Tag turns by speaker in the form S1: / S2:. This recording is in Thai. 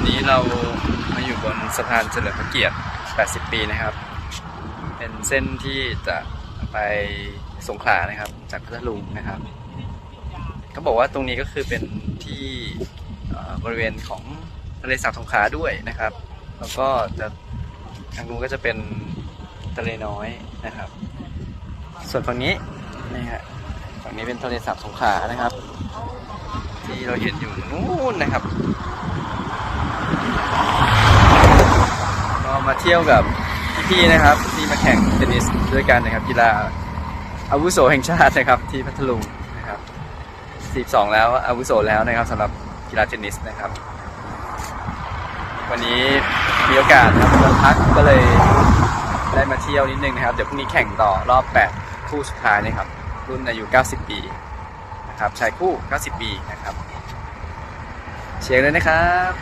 S1: อนนี้เรามาอยู่บนสะพานเฉลิมพระเกียรติ 80 ปีนะครับ เป็นเส้นที่จะไปสงขลานะครับ จากพัทลุงนะครับเขาบอกว่าตรงนี้ก็คือเป็นที่บริเวณของทะเลสาบสงขลาด้วยนะครับ แล้วก็จะทางนู้นก็จะเป็นทะเลน้อยนะครับ ส่วนฝั่งนี้นี่ฮะฝั่งนี้เป็นทะเลสาบสงขลานะครับ ที่เราเห็นอยู่นู่นนะครับ มาเที่ยวกับพี่ๆนะครับที่มาแข่งเทนนิสด้วยกันนะครับกีฬาอาวุโสแห่งชาตินะครับที่พัทลุงนะครับ42แล้วอาวุโสแล้วนะครับสำหรับกีฬาเทนนิสนะครับ วันนี้มีโอกาสนะครับวันพักก็เลยได้มาเที่ยวนิดนึงนะครับ เดี๋ยวพรุ่งนี้แข่งต่อรอบ 8 คู่สุดท้ายนะครับ รุ่นอายุ 90 ปีนะครับชายคู่ 90 ปีนะครับ เชียร์เลยนะครับ